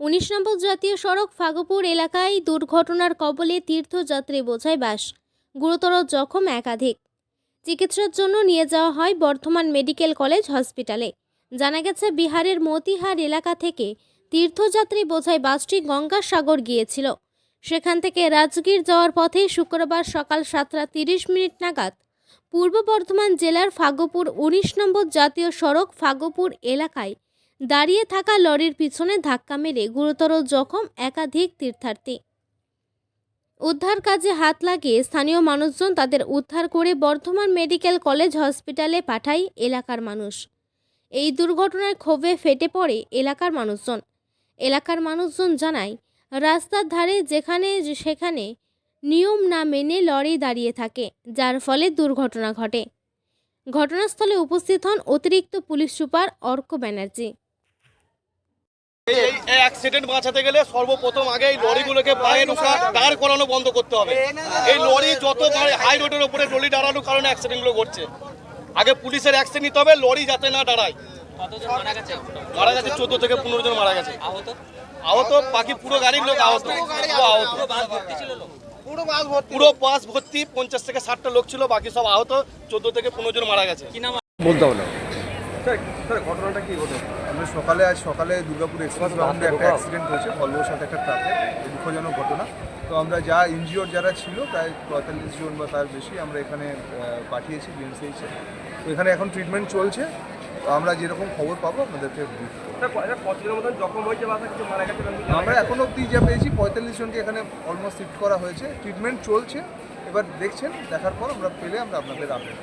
উনিশ নম্বর জাতীয় সড়ক ফাগপুর এলাকায় দুর্ঘটনার কবলে তীর্থযাত্রী বোঝাই বাস, গুরুতর জখম একাধিক। চিকিৎসার জন্য নিয়ে যাওয়া হয় বর্ধমান মেডিকেল কলেজ হসপিটালে। জানা গেছে, বিহারের মতিহার এলাকা থেকে তীর্থযাত্রী বোঝাই বাসটি গঙ্গাসাগর গিয়েছিল। সেখান থেকে রাজগীর যাওয়ার পথে শুক্রবার সকাল সাতটা তিরিশ মিনিট নাগাদ পূর্ব বর্ধমান জেলার ফাগপুর উনিশ নম্বর জাতীয় সড়ক ফাগপুর এলাকায় দাঁড়িয়ে থাকা লরির পিছনে ধাক্কা মেরে গুরুতর জখম একাধিক তীর্থার্থী। উদ্ধার কাজে হাত লাগিয়ে স্থানীয় মানুষজন তাদের উদ্ধার করে বর্ধমান মেডিকেল কলেজ হসপিটালে পাঠায় এলাকার মানুষ। এই দুর্ঘটনায় ক্ষোভে ফেটে পড়ে এলাকার মানুষজন। এলাকার মানুষজন জানায়, রাস্তার ধারে যেখানে সেখানে নিয়ম না মেনে লরি দাঁড়িয়ে থাকে, যার ফলে দুর্ঘটনা ঘটে। ঘটনাস্থলে উপস্থিত হন অতিরিক্ত পুলিশ সুপার অর্ক ব্যানার্জি। এই অ্যাক্সিডেন্ট বাঁচাতে গেলে সর্বপ্রথম আগে এই লরিগুলোকে বাইরে ঢোকা দাঁড় করানো বন্ধ করতে হবে। এই লরি যত হাই রোডের উপরে লরি দাঁড়ানোর কারণে অ্যাক্সিডেন্টগুলো ঘটছে। আগে পুলিশের অ্যাকশন নিতে হবে লরি যাতে না দাঁড়ায়। কতজন মারা গেছে চোদ্দ থেকে পনেরো জন মারা গেছে। আহত? আহত বাকি পুরো গাড়ির লোক আহত। পুরো আহত। পুরো বাস ভর্তি ছিল লোক। পুরো বাস ভর্তি। পঞ্চাশ থেকে ষাটটা লোক ছিল বাকি সব আহত চোদ্দ থেকে পনেরো জন মারা গেছে। কি নাম? বলতে হবে না আমরা সকালে আজ সকালে দুর্গাপুর এক্সপ্রেস রাউন্ডে একটা অ্যাক্সিডেন্ট হয়েছে ভলভোর সাথে একটা ট্রাকের দুঃখজনক ঘটনা। তো আমরা যা ইনজিওর যারা ছিল প্রায় পঁয়তাল্লিশ জন বা তার বেশি আমরা এখানে পাঠিয়েছি বিএমসিএইচে তো এখানে এখন ট্রিটমেন্ট চলছে। আমরা যেরকম খবর পাবো আপনাদেরকে আমরা এখন অব্দি যা পেয়েছি পঁয়তাল্লিশ জনকে এখানে অলমোস্ট শিফট করা হয়েছে। ট্রিটমেন্ট চলছে। এবার দেখছেন দেখার পর আমরা পেলে আমরা আপনাদের আপডেট